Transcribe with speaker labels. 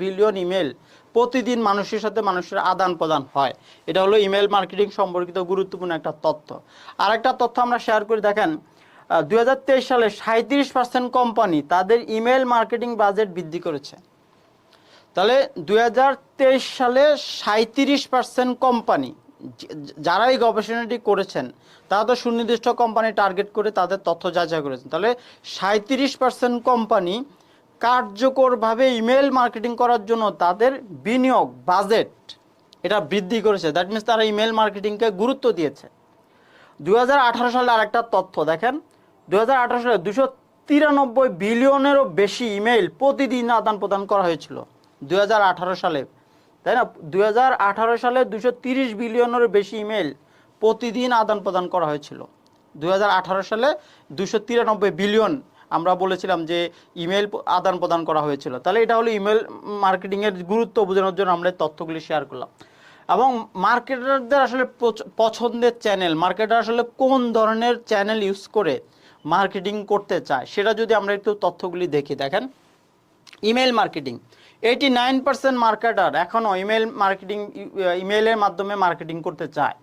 Speaker 1: Billion email. প্রতিদিন মানুষের সাথে মানুষের আদান প্রদান হয়। এটা হলো ইমেল মার্কেটিং সম্পর্কিত গুরুত্বপূর্ণ একটা তথ্য। আর একটা তথ্য আমরা শেয়ার করে, দেখেন দু হাজার তেইশ সালে সাঁত্রিশ পার্সেন্ট কোম্পানি তাদের ইমেল মার্কেটিং বাজেট বৃদ্ধি করেছে। তাহলে দু হাজার তেইশ সালে সাঁত্রিশ পার্সেন্ট কোম্পানি যারা এই গবেষণাটি করেছেন, তারা তো সুনির্দিষ্ট কোম্পানি টার্গেট করে তাদের তথ্য যাচাই করেছেন। তাহলে সাঁত্রিশ পার্সেন্ট কোম্পানি কার্যকরভাবে ইমেল মার্কেটিং করার জন্য তাদের বিনিয়োগ, বাজেট, এটা বৃদ্ধি করেছে। দ্যাট মিনস তারা ইমেল মার্কেটিংকে গুরুত্ব দিয়েছে। দু হাজার আঠারো সালে আরেকটা তথ্য দেখেন। দু হাজার আঠারো সালে দুশো তিরানব্বই বিলিয়নেরও বেশি ইমেল প্রতিদিন আদান প্রদান করা হয়েছিল দুই হাজার আঠারো সালে। তাই না? দুই হাজার আঠারো সালে দুশো তিরিশ বিলিয়নেরও বেশি ইমেল প্রতিদিন আদান প্রদান করা হয়েছিল। দুই হাজার আঠারো সালে দুশো তিরানব্বই বিলিয়ন আমরা বলেছিলাম যে ইমেল আদান প্রদান করা হয়েছিল। তাহলে এটা হলো ইমেল মার্কেটিংয়ের গুরুত্ব বোঝানোর জন্য আমরা তথ্যগুলি শেয়ার করলাম। এবং মার্কেটারদের আসলে পছন্দের চ্যানেল মার্কেটার আসলে কোন ধরনের চ্যানেল ইউজ করে মার্কেটিং করতে চায়, সেটা যদি আমরা একটু তথ্যগুলি দেখি, দেখেন। Email marketing eighty nine percent marketer এখনও ইমেল মার্কেটিং ইমেলের মাধ্যমে মার্কেটিং করতে চায়।